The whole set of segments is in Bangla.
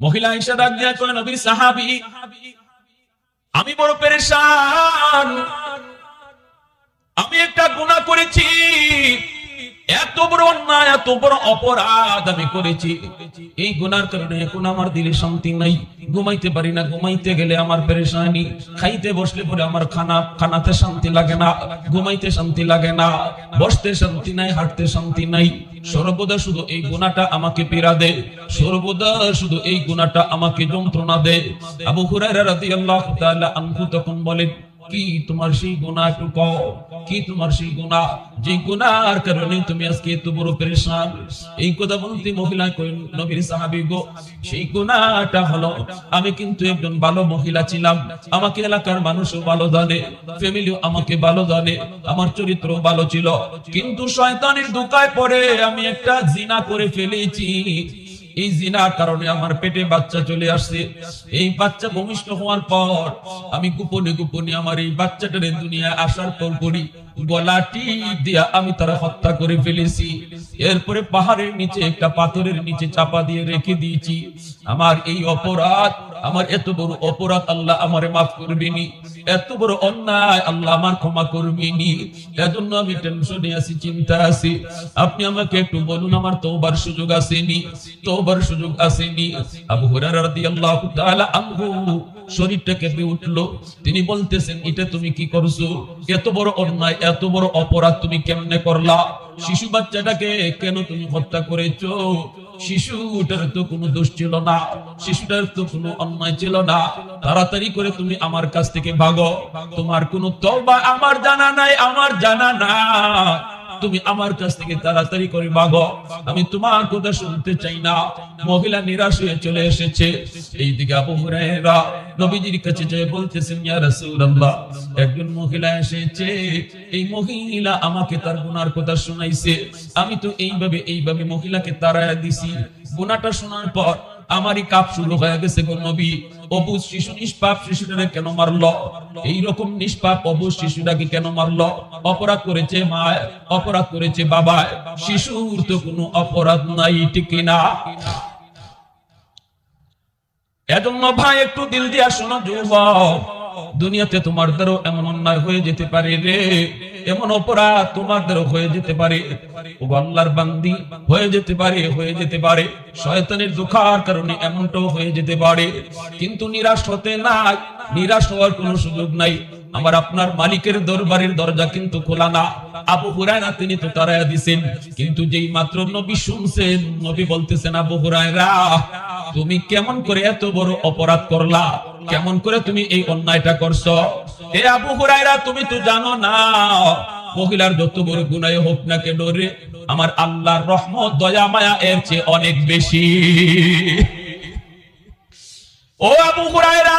মহিলা হিসেবে ডাক দিয়া কয় নবীর সাহাবী। আমি বড় পেরেশান। আমি একটা গুনাহ করেছি। এত বড় অন্যায়, এত বড় অপরাধ আমি করেছি। এই গুনার কারণে এখন আমার দিলে শান্তি নাই। ঘুমাইতে পারি না, ঘুমাইতে গেলে আমার পেরেশানি। খাইতে বসলে পরে আমার খানা, খানাতে শান্তি লাগে না, ঘুমাইতে শান্তি লাগে না, বসতে শান্তি নাই, হাঁটতে শান্তি নাই। সর্বদা শুধু এই গুণাটা আমাকে পীড়া দে, সর্বদা শুধু এই গুণাটা আমাকে যন্ত্রণা দে। আবু হুরায়রা রাদিয়াল্লাহু তাআলা আনহু তখন বলেন কি তোমার সেই গুণা একটু কও? কি তোমার সেই গুণা যে গুনার কারণে তুমি আজকে এত বড় পরেশান। এই কথা বলতে মহিলা কইন নবীর সাহাবী গো। সেই গুনাহটা হলো, আমি কিন্তু একজন ভালো মহিলা ছিলাম। আমাকে এলাকার মানুষও ভালো জানে, ফ্যামিলিও আমাকে ভালো জানে, আমার চরিত্র ভালো ছিল। কিন্তু শয়তানের দুকায় পড়ে আমি একটা জিনা করে ফেলেছি। এই জিনার কারণে আমার পেটে বাচ্চা চলে আসছে। এই বাচ্চা ভূমিষ্ঠ হওয়ার পর আমি গোপনে গোপনে আমার এই বাচ্চাটারে দুনিয়া আসার পর করি। গলাটি দিয়া আমি তারা হত্যা করে ফেলেছি। এরপরে পাহাড়ের নিচে, একটা পাথরের নিচে চাপা দিয়ে রেখে দিয়েছি। আমার এই অপরাধ, আমার এত বড় অপরাধ আল্লাহ আমারে মাফ করবেনি। এত বড় অন্যায় আল্লাহ আমার ক্ষমা করবেনি। এজন্য আমি টেনশনে আছি চিন্তা আছি। আপনি আমাকে একটু বলুন, আমার তোবার সুযোগ আসেনি? তোবার সুযোগ আসেনি? আবু হুরায়রা রাদিয়াল্লাহু তাআলা আনহু শরীরটা কেঁপে উঠল। তিনি বলতেছেন, এটা তুমি কি করছ? এত বড় অন্যায়, এত বড় অপরাধ তুমি কেমনে করলা? শিশু বাচ্চাটাকে কেন তুমি হত্যা করেছ? শিশুটার তো কোনো দোষ ছিল না, শিশুটার তো কোনো অন্যায় ছিল না। তাড়াতাড়ি করে তুমি আমার কাছ থেকে ভাগো। তোমার কোনো তওবা আমার জানা নাই, আমার জানা না তুমি আমার কাছ থেকে তাড়াতাড়ি করে ভাগো আমি তোমার কথা শুনতে চাই না। মহিলা নিরাশ হয়ে চলে এসেছে। এইদিকে আবু হুরায়রা নবীজির কাছে যেয়ে বলতেছেন, ইয়া রাসূলুল্লাহ, একজন মহিলা এসেছে। এই মহিলা আমাকে তার গুনার কথা শুনাইছে। আমি তো এইভাবে এইভাবে মহিলাকে তাড়ায়া দিছি। গুনাহটা শোনার পর আমারই কাপ শুরু হয়ে গেছে গো নবী। অবুজ শিশু নিষ্পাপ শিশুটাকে কেন মারলো? এইরকম নিষ্পাপ অবুজ শিশুটাকে কেন মারলো? অপরাধ করেছে মা অপরাধ করেছে বাবা শিশুর তো কোনো অপরাধ নাই, ঠিক না এজন্য ভাই, একটু দিল দিয়া শোনো যুবক। দুনিয়াতে তোমার দ্বারা এমন অন্যায় হয়ে যেতে পারে রে। এমন অপরাধ তোমার দ্বারা হয়ে যেতে পারে। ও আল্লাহর বান্দি হয়ে যেতে পারে, হয়ে যেতে পারে। শয়তানের দুঃখার কারণে এমনটাও হয়ে যেতে পারে। কিন্তু নিরাশ হতে নাই, নিরাশ হওয়ার কোনো সুযোগ নাই। আমার আপনার মালিকের দরবারের দরজা কিন্তু খোলা না। আবু হুরায়রা তিনি তো তারায়া দিছেন। কিন্তু যেই মাত্র নবী শুনছেন, নবী বলতেছেন, আবু হুরায়রা, তুমি কেমন করে এত বড় অপরাধ করলা? কেমন করে তুমি এই অন্যায়টা করছ? এ আবু হুরায়রা, তুমি তো জানো না। মহিলার যত বড় গুনাহ হোক না কেন রে, আমার আল্লাহর রহমত, দয়া, মায়া এর চেয়ে অনেক বেশি। ও আবু হুরায়রা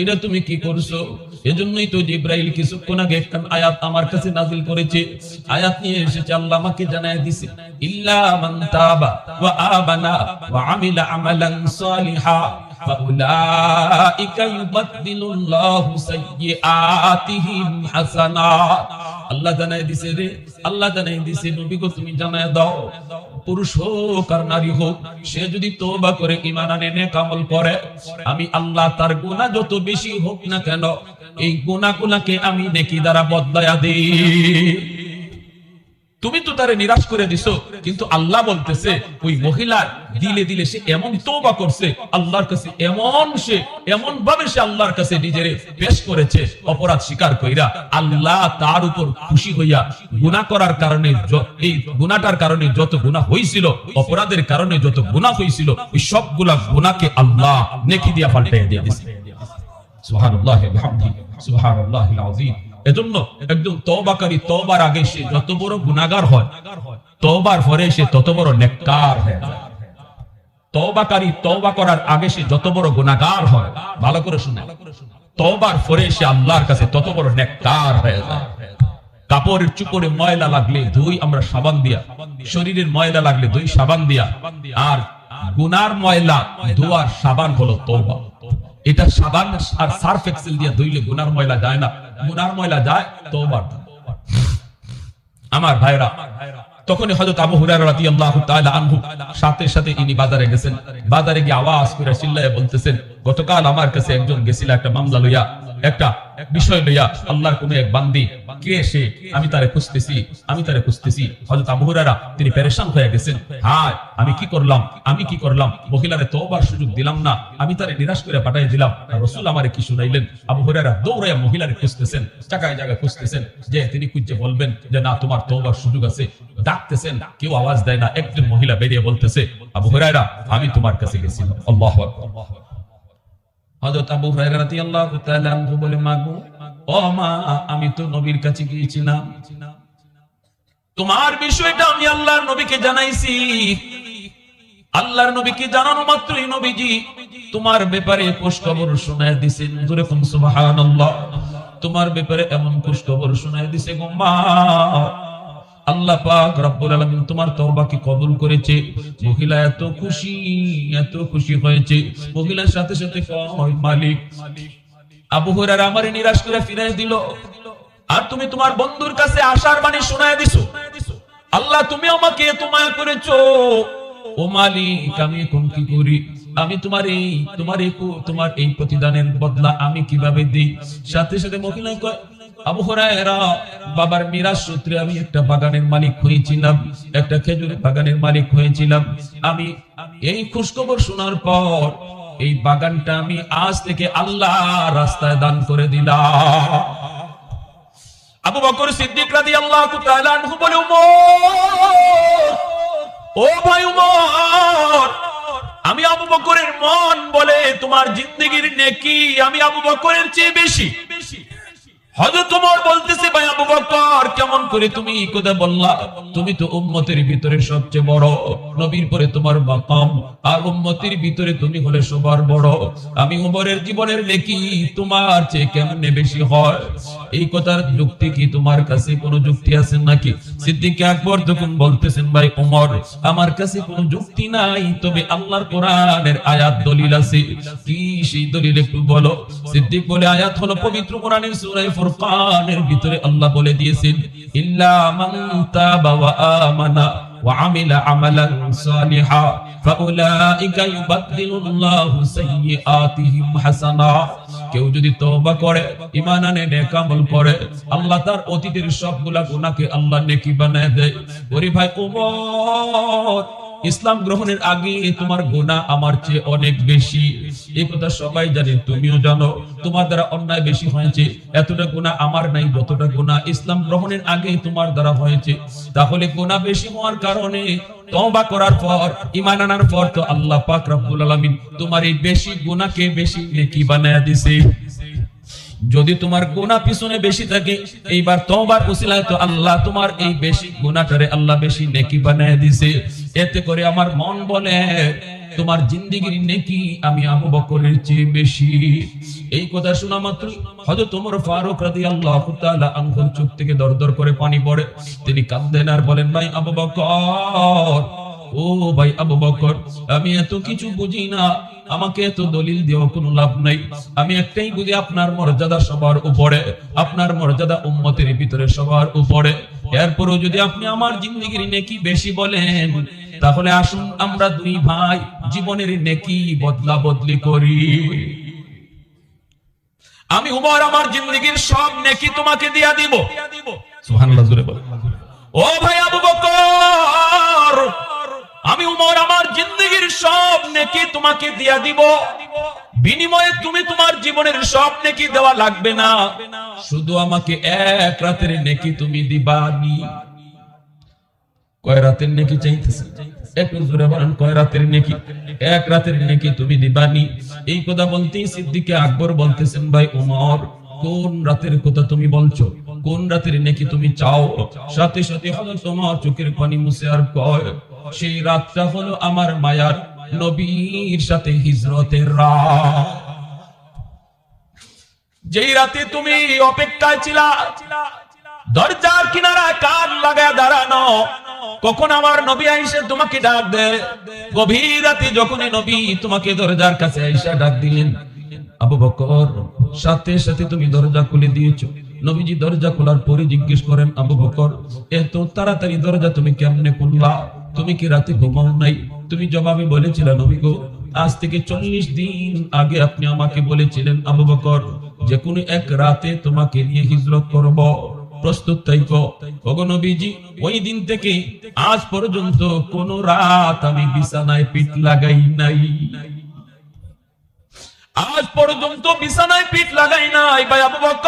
এটা তুমি কি করছ? এজন্যই তো জিব্রাইল কিছুক্ষণ আগে একটা আয়াত আমার কাছে নাজিল করেছে। আয়াত নিয়ে এসেছে, আল্লাহ আমাকে জানায় দিছে, ইল্লা মান তাবা ওয়া আমানা ওয়া আমিলা আমালান সালিহা আল্লাহ জানায় দিছে রে, আল্লাহ জানায় দিছে, নবী গো, তুমি জানায় দাও। পুরুষ হোক আর নারী হোক, সে যদি তোবা করে ইমান আনে কামল করে, আমি আল্লাহ তার গুণা যত বেশি হোক না কেন, এই গুণাগুলাকে আমি নেকি দ্বারা বদলায়া দিই। তুমি তো তারে নিরাশ করে দিছো, কিন্তু আল্লাহ বলতেছে, ওই মহিলার দিলে দিলে সে এমন তোবা করছে, আল্লাহর কাছে এমন সে এমন ভাবে সে আল্লাহর কাছে নিজেরে পেশ করেছে, অপরাধ স্বীকার কইরা আল্লাহ তার উপর খুশি হইয়া গুনাহ করার কারণে এই গুনাহটার কারণে যত গুনাহ হইছিল, অপরাধের কারণে যত গুনাহ হইছিল ওই সবগুলা গুনাহকে আল্লাহ নেকি দিয়া পাল্টাইয়া দিয়ে দিয়েছে সুবহানাল্লাহ বিহামদিহি, সুবহানাল্লাহিল আযীম। এজন্য একজন তওবাকারী তওবার আগে সে যত বড় গুনাহগার হয়, তওবার পরে সে তত বড় নেককার হয়ে যায়। তওবাকারী তওবা করার আগে সে যত বড় গুনাহগার হয়, ভালো করে শুনে। তবার পরে সে আল্লাহর কাছে তত বড় নেককার হয়ে যায়। কাপড়ের চুপড়ে ময়লা লাগলে ধুই আমরা সাবান দিয়া, শরীরের ময়লা লাগলে ধুই সাবান দিয়া, আর গুনার ময়লা ধোয়ার সাবান হলো তওবা। এটা সাবান আর সার্ফ এক্সেল দিয়ে ধুইলে গুনার ময়লা যায় না। গুনার ময়লা যায় তো আমার ভাইরা, তখনই হযরত আবু হুরায়রা রাদিয়াল্লাহু তাআলা আনহু সাথে সাথে ইনি বাজারে গেছেন। বাজারে গিয়ে আওয়াজ করে চিল্লায়ে বলতেছেন, গতকাল আমার কাছে একজন গেছিল একটা মামলা লইয়া, একটা বিষয় লইয়া আল্লাহর কোন এক বান্দি কে সে? আমি তারে খুঁজতেছি, আমি তারে খুঁজতেছি। হযরত আবু তিনি পেরেশান হয়ে গেছেন। হায়, আমি কি করলাম? আমি কি করলাম? মহিলারে তওবার সুযোগ দিলাম না। আমি তারে নিরাশ করে পাঠিয়ে দিলাম। রাসূল আমারে কি শুনাইলেন? আবু দৌড়াইয়া মহিলারে খুঁজতেছেন জায়গায় জায়গায় খুঁজতেছেন, যে তিনি খুঁজে বলবেন যে, না, তোমার তওবার সুযোগ আছে। ডাকতেছেন, কেউ আওয়াজ দেয় না। একজন মহিলা বেরিয়ে বলতেছে, আবু হুরায়রা, আমি তোমার কাছে গেছিলাম আল্লাহু আকবার। হযরত আবু হুরায়রা রাদিয়াল্লাহু তাআলা বলে, মাগো ও মা, আমি তো নবীর কাছে গিয়েছিলাম। তোমার বিষয়টা আমি আল্লাহর নবীকে জানাইছি। আল্লাহর নবীকে জানানো মাত্রই নবীজি তোমার ব্যাপারে খোঁজখবর শোনায় দিছেন। জোরে কোন তোমার ব্যাপারে এমন খোঁজখবর শোনায় দিছে গো আল্লাহ পাক রব্বুল আলামিন তোমার তওবাকে কবুল করেছে। মহিলা এত খুশি এত খুশি হয়েছে। মহিলার সাথে সাথে কয়, মালিক আবু হুরায়রা আমারে নিরাশ করে ফিরিয়ে দিল। আর তুমি তোমার বন্ধুর কাছে আশার বাণী শোনায় দিছো? আল্লাহ, তুমি আমাকে এত মায়া করেছ। ও মালিক, আমি এখন কি করি? আমি তোমার এই তোমার এই তোমার এই প্রতিদানের বদলা আমি কীভাবে দিই? সাথে সাথে মহিলা কয়, আবু হুরায়রা, বাবার মিরাজ সূত্রে আমি একটা বাগানের মালিক হয়েছিলাম, একটা খেজুরের বাগানের মালিক হয়েছিলাম। আমি এই খুশখবর শোনার পর এই বাগানটা আমি আজ থেকে আল্লাহ রাস্তায় দান করে দিলাম। আবু বকর সিদ্দিক রাদি আল্লাহ বলে ও ভাই উমর, আমি আবু বকরের মন বলে তোমার জিন্দগির নেকি আমি আবু বকরের চেয়ে বেশি বেশি। জীবনের নেকি, তোমার চেয়ে কেমনে বেশি হয়? এই কথার যুক্তি কি তোমার কাছে কোনো যুক্তি আছে নাকি? সিদ্দিক আকবর তখন বলতেছেন, ভাই ওমর আমার কাছে কোনো যুক্তি নাই, তবে আল্লাহর কোরআনের আয়াত দলিল আছে। কি সেই দলিল একটু বলো? সিদ্দিক বলে, আয়াত হলো পবিত্র কোরআনের ফুরকানের ভিতরে আল্লাহ বলে দিয়েছেন, ইল্লা মান তাবা ওয়া আমানা ওয়া আমিলা আমালান সালিহা, ফাউলাইকা ইউবাদদিলুল্লাহু সাইয়্যাতিহিম হাসানা। কেউ যদি তওবা করে, ঈমান আনে, নেক আমল করে, আল্লাহ তার অতীতের সবগুলা গুনাহকে আল্লাহ নেকি বানায় দেয়। ওরে ভাই ওমর ইসলাম গ্রহণের আগে তোমার গুনাহ আমার চেয়ে অনেক বেশি। এই কথা সবাই জানে, তুমিও জানো। তোমার দ্বারা অন্যায় বেশি হয়েছে, এতটা গুনাহ আমার নাই, যতটা গুনাহ ইসলাম গ্রহণের আগে তোমার দ্বারা হয়েছে। তাহলে গুনাহ বেশি হওয়ার কারণে তওবা করার পর, ঈমান আনার পর তো আল্লাহ পাক রব্বুল আলামিন তোমার এই বেশি গুনাহকে বেশি নেকি বানায়া দিছে। যদি তোমার গুনাহ পিছনে বেশি থাকে, এইবার তওবার উসিলায় তো আল্লাহ তোমার এই বেশি গুনাহটারে আল্লাহ বেশি নেকি বানায় দিছে। এতে করে আমার মন বলে, তোমার জিন্দিগির নেকি আমি আবু বকরের চেয়ে বেশি। এই কথা শোনা মাত্র হযরত ওমর ফারুক রাদিয়াল্লাহু তাআলা আনহুর চোখ থেকে দরদর করে পানি পড়ে। তিনি কাঁদেন আর বলেন, ভাই আবু বকর ও ভাই আবু বকর, আমি এত কিছু বুঝি না। আমাকে এত দলিল দেওয়া কোনো লাভ নাই। আমি একটাই বুঝি, আপনার মর্যাদা সবার উপরে, আপনার মর্যাদা উম্মতের ভিতরে সবার উপরে। এরপরও যদি আপনি আমার জিন্দগির নেকি বেশি বলেন, তাহলে আসুন আমরা দুই ভাই জীবনের নেকি বদলা বদলি করি। আমি উমর, আমার জিন্দগির সব নেকি তোমাকে দিয়া দিব। সুবহানাল্লাহ, জোরে বলে। ও ভাই আবু বকর আমি উমর, আমার জিন্দগির সব নেকি তোমাকে দিয়া দিব। বিনিময়ে তুমি তোমার জীবনের সব নেকি দেওয়া লাগবে না। শুধু আমাকে এক রাতের নেকি তুমি দিবানি। কয় রাতের নেকি চাইতেছে? একটু জোরে বলেন, কয় রাতের নেকি? এক রাতের নেকি তুমি দিবানি। এই কথা বলতেই সিদ্দিকে আকবর বলতেছেন, ভাই উমর, কোন রাতের কথা তুমি বলছো? কোন রাতের নেকি তুমি চাও? সাথে সাথে হলো তোমার চোখের পানি মুছে আর কয় সেই রাতটা হলো আমার মায়ার নবীর সাথে হিজরতের রাত। যেই রাতে তুমি অপেক্ষায় ছিলা, দরজার কিনারা কান লাগায় দাঁড়ানো, কখন আমার নবী আইসে তোমাকে ডাক দে গভীর রাতে যখনই নবী তোমাকে দরজার কাছে আইসা ডাক দিলেন, আবু বকর, সাথে সাথে তুমি দরজা খুলে দিয়েছ। নবীজি দরজা খোলার পরে জিজ্ঞেস করেন, আবু বকর, এত তাড়াতাড়ি দরজা তুমি কেমনে খুললা? তুমি কি রাতে ঘুমাও নাই? তুমি জবাবে বলেছিলে, নবী গো, আজ থেকে চল্লিশ দিন আগে আপনি আমাকে বলেছিলেন, আবু বকর, যে কোনো এক রাতে তোমাকে নিয়ে হিজরত করব। প্রস্তুত ওগো নবীজি, ওই দিন থেকে আজ পর্যন্ত কোন রাত আমি বিছানায় পিঠ লাগাই নাই। আজ পর্যন্ত বিছানায় পিঠ লাগাই নাই, ভাই আবু বকর।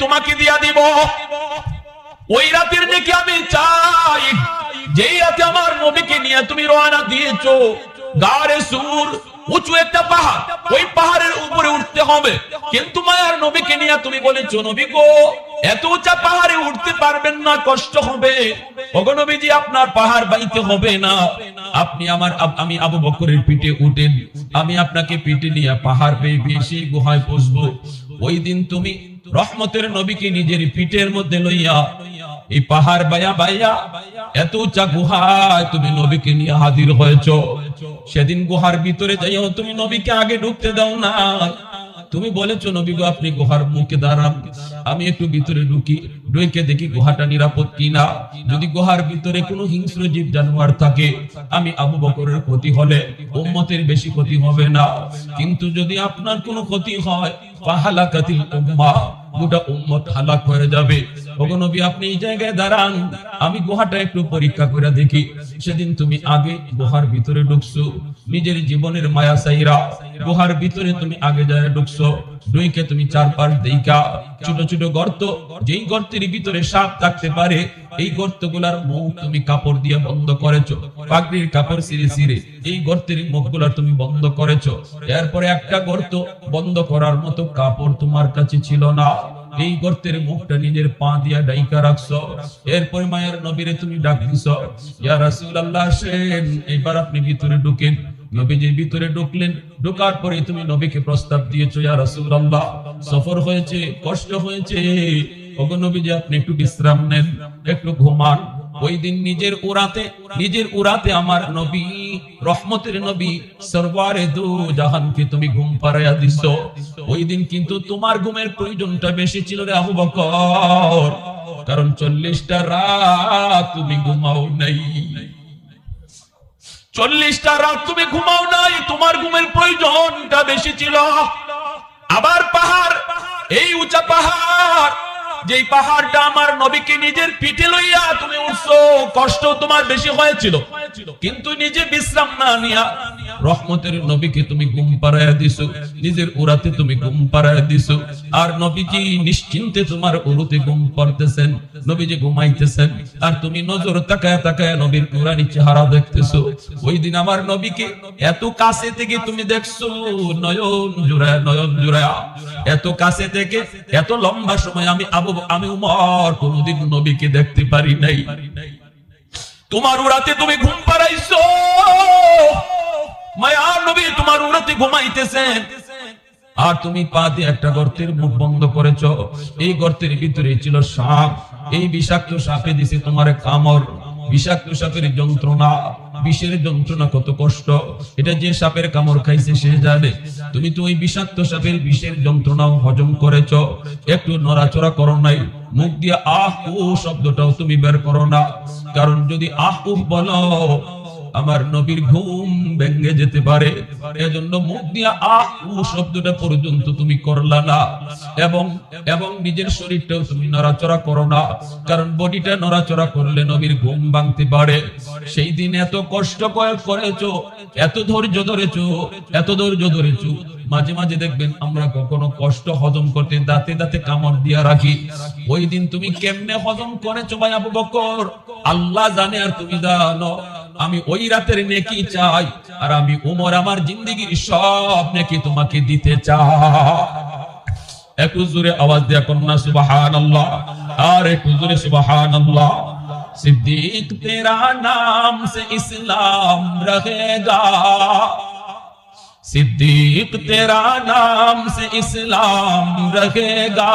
তোমাকে দিয়া দিব। ওই রাতের নেকি আমি চাই। যেই রাতে আমার নবীকে নিয়ে তুমি রওনা দিয়েছ, গারে সুর, উঁচু একটা পাহাড়, ওই পাহাড়ের উপরে উঠতে হবে। কিন্তু মায়ার নবীকে নিয়ে তুমি বলেছ, নবী গো, এত উঁচা পাহাড়ে উঠতে পারবেন না, কষ্ট হবে। ওগো নবীজি, আপনার পাহাড় বাইতে হবে না। আপনি আমার আমি আবু বকরের পিঠে উঠেন। আমি আপনাকে পিঠে নিয়ে পাহাড় পেয়ে বেশি গুহায় বসবো ওই দিন তুমি রহমতের নবীকে নিজের পিঠের মধ্যে লইয়া, এই পাহাড় বাইয়া বাইয়া, এত উঁচা গুহায় তুমি নবীকে নিয়ে হাজির হয়েছ। সেদিন গুহার ভিতরে যাইও তুমি নবীকে আগে ঢুকতে দাও না তুমি বলেছ, নবী গো, আপনি গুহার মুখে দাঁড়ান। আমি একটু ভিতরে ঢুকি, ঢুকে দেখি গুহাটা নিরাপদ কিনা। যদি গুহার ভিতরে কোনো হিংস্র জীব জানোয়ার থাকে, আমি আবু বকরের ক্ষতি হলে উম্মতের বেশি ক্ষতি হবে না। কিন্তু যদি আপনার কোনো ক্ষতি হয়, ফাহালাকাতিল উম্মা গোটা উম্মত হালাক হয়ে যাবে। ওগো নবী, আপনি এই জায়গায় দাঁড়ান। আমি গুহাটা একটু পরীক্ষা করে দেখি। সেদিন তুমি আগে গুহার ভিতরে ঢুকছো। নিজের জীবনের মায়া সাইরা গুহার ভিতরে তুমি আগে যায় ঢুকছো। দুইকে তুমি চারপাশ দেইকা ছোট ছোট গর্ত। যেই গর্তের ভিতরে সাপ থাকতে পারে, এই গর্তগুলার মুখ তুমি কাপড় দিয়ে বন্ধ করেছ। পাগড়ির কাপড় সিরে সিরে। এই গর্তের মুখগুলা তুমি বন্ধ করেছ। এরপরে একটা গর্ত বন্ধ করার মতো কাপড় তোমার কাছে ছিল না। এই গর্তের মুখটা নিজের পা দিয়া ডাইকা রাখছো। এরপরে মায়ের নবীরে তুমি ডাক দিছো, ইয়া রাসূলুল্লাহ, আসেন। এবার আপনি ভিতরে ঢুকেন। নবীজির ভিতরে ঢুকলেন। ঢোকার পরে তুমি নবীকে প্রস্তাব দিয়েছ, ইয়া রাসূলুল্লাহ, সফর হয়েছে, কষ্ট হয়েছে। ওগো নবীজি, আপনি একটু বিশ্রাম নেন, একটু ঘুমান। নিজের উড়াতে নিজের উড়াতে আমার নবী, রহমতের নবী, সরওয়ারে দু জাহানকে তুমি ঘুম পাড়াইয়া দিছো। ওই দিন কিন্তু তোমার ঘুমের প্রয়োজনটা বেশি ছিল রে কারণ চল্লিশটা রাত তুমি ঘুমাও নাই। চল্লিশটা রাত তুমি ঘুমাও নাই, তোমার ঘুমের প্রয়োজনটা বেশি ছিল। আবার পাহাড়, এই উঁচা পাহাড় যেই পাহাড়টা আমার নবীকে নিজের পিঠে লইয়া তুমি উঠছো, কষ্ট তোমার বেশি হয়েছিল। কিন্তু নিজে বিশ্রাম না নিয়া রহমতের নবীকে তুমি ঘুম পাড়াইয়া দিছো, নিজের উড়াতে তুমি ঘুম পাড়াইয়া দিছো। আর নবীজি নিশ্চিন্তে তোমার উড়ুতে ঘুম পড়তেছেন? নবীজি ঘুমাইতেছেন, আর তুমি নজর তাকায় তাকায় নবীর কোরআনি চেহারা দেখতেছো। ওই দিন আমার নবীকে এত কাছে থেকে তুমি দেখছ, নয়ন জুড়ায় নয়ন জুড়ায়। এত কাছে থেকে, এত লম্বা সময় আমি আবু আমি উমর, কোনদিন নবীকে দেখতে পারি নাই। তোমার উড়াতে তুমি ঘুম পাড়াইছো। মায়ার নবী তোমার উড়াতে ঘুমাইতেছেন। আর তুমি পা দিয়ে একটা গর্তের মুখ বন্ধ করেছ। এই গর্তের ভিতরে ছিল সাপ। এই বিষাক্ত সাপে দিছে তোমার কামড়। বিষাক্ত সাপের যন্ত্রণা। বিষের যন্ত্রণা কত কষ্ট? এটা যে সাপের কামড় খাইছে সে জানে। তুমি তো ওই বিষাক্ত সাপের বিষের যন্ত্রণাও হজম করেছ। একটু নড়াচড়া করো নাই। মুখ দিয়ে আহ ও শব্দটাও তুমি বের করো না। কারণ যদি আহ বলো আমার নবীর ঘুম ভেঙে যেতে পারে। এজন্য মুখ দিয়া আহ উ শব্দটা পর্যন্ত তুমি করলা না। এবং এবং নিজের শরীরটাও তুমি নড়াচড়া করো না। কারণ বডিটা নড়াচড়া করলে নবীর ঘুম ভাঙতে পারে। সেই দিন এত কষ্ট কয়েক করেছ, এত ধৈর্য ধরেছো, এত ধৈর্য ধরেছো। মাঝে মাঝে দেখবেন আমরা কখনো কষ্ট হজম করতে দাঁতে দাঁতে কামড় দিয়া রাখি। ওই দিন তুমি কেমনে হজম করেছ ভাই আবু বকর? আল্লাহ জানে আর তুমি জানো। আমি ওই রাতের নেকি চাই, আর আমি উমর আমার জিন্দিগির সব নেকি তোমাকে দিতে চাই। একটু জোরে আওয়াজ দেয়া কন্যা সুবাহান আল্লাহ আর একটু জোরে সুবাহান আল্লাহ সিদ্দিক তেরা নাম সে ইসলাম রহেগা সিদ্দিক তেরা নাম সে ইসলাম রহেগা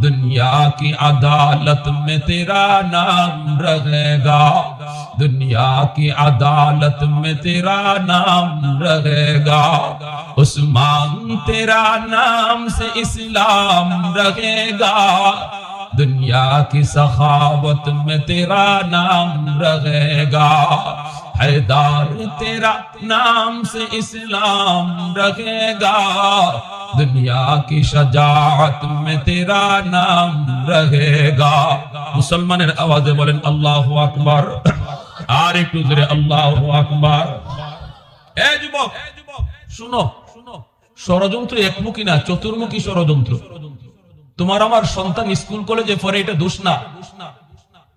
दुनिया की अदालत में तेरा नाम रहेगा। दुनिया की अदालत में तेरा नाम रहेगा। उस्मान तेरा नाम से इस्लाम रहेगा। दुनिया की सखावत में तेरा नाम रहेगा हैदार तेरा नाम से इस्लाम रहेगा दुनिया की शजात में तेरा नाम रहेगा মুসলমানের আওয়াজে বলেন আল্লাহ আকবার আর একটু জোরে আল্লাহ আকবার এ যুবক শুনো ষড়যন্ত্র একমুখী না চতুর্মুখী ষড়যন্ত্র তোমার আমার সন্তান স্কুল কলেজে পরে এটা দোষ না।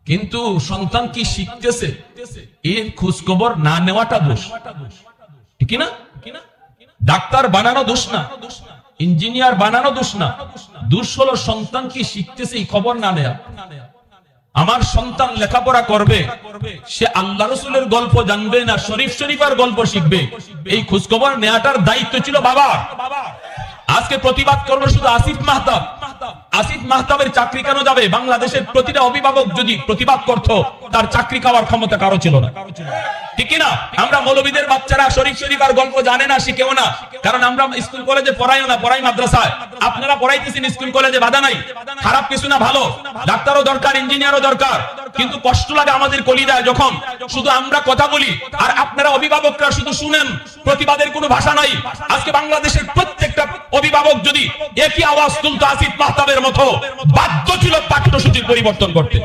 কিন্তু সন্তান কি শিখতেছে? এর খোঁজ খবর না নেওয়াটা দোষ। ঠিক না? ডাক্তার বানানো দোষ না। ইঞ্জিনিয়ার বানানো দোষ না। দোষ হলো সন্তান কি শিখতেছে এই খবর না নেয়া। আমার সন্তান লেখাপড়া করবে, সে আল্লাহ রসুলের গল্প জানবে না, শরীফ শরীফার গল্প শিখবে। এই খোঁজখবর নেওয়াটার দায়িত্ব ছিল বাবা আজকে প্রতিবাদ করবে শুধু আসিফ মাহতাব। আসিফ মাহতাবের চাকরি কেন যাবে? বাংলাদেশের প্রতিটা অভিভাবক যদি প্রতিবাদ করত, তার চাকরি খাওয়ার ক্ষমতা কারও ছিল না। ঠিক না আমরা মৌলবীদের বাচ্চারা শরীফ আর গল্প জানে না, শিখেও না। কারণ আমরা স্কুল কলেজে পড়াইও না, পড়াই মাদ্রাসায়। আপনারা পড়াইতেছেন স্কুল কলেজে, বাধা নাই। খারাপ কিছু না, ভালো। ডাক্তারও দরকার, ইঞ্জিনিয়ারও দরকার। কিন্তু কষ্ট লাগে আমাদের কলিদায় যখন। শুধু আমরা কথা বলি, আর আপনারা অভিভাবকরা শুধু শুনেন, প্রতিবাদের কোনো ভাষা নাই। আজকে বাংলাদেশের প্রত্যেকটা অভিভাবক যদি একই আওয়াজ তুলতো আসিফ মাহতাবের মতো, বাধ্য ছিল পাঠ্যসূচির পরিবর্তন করতে।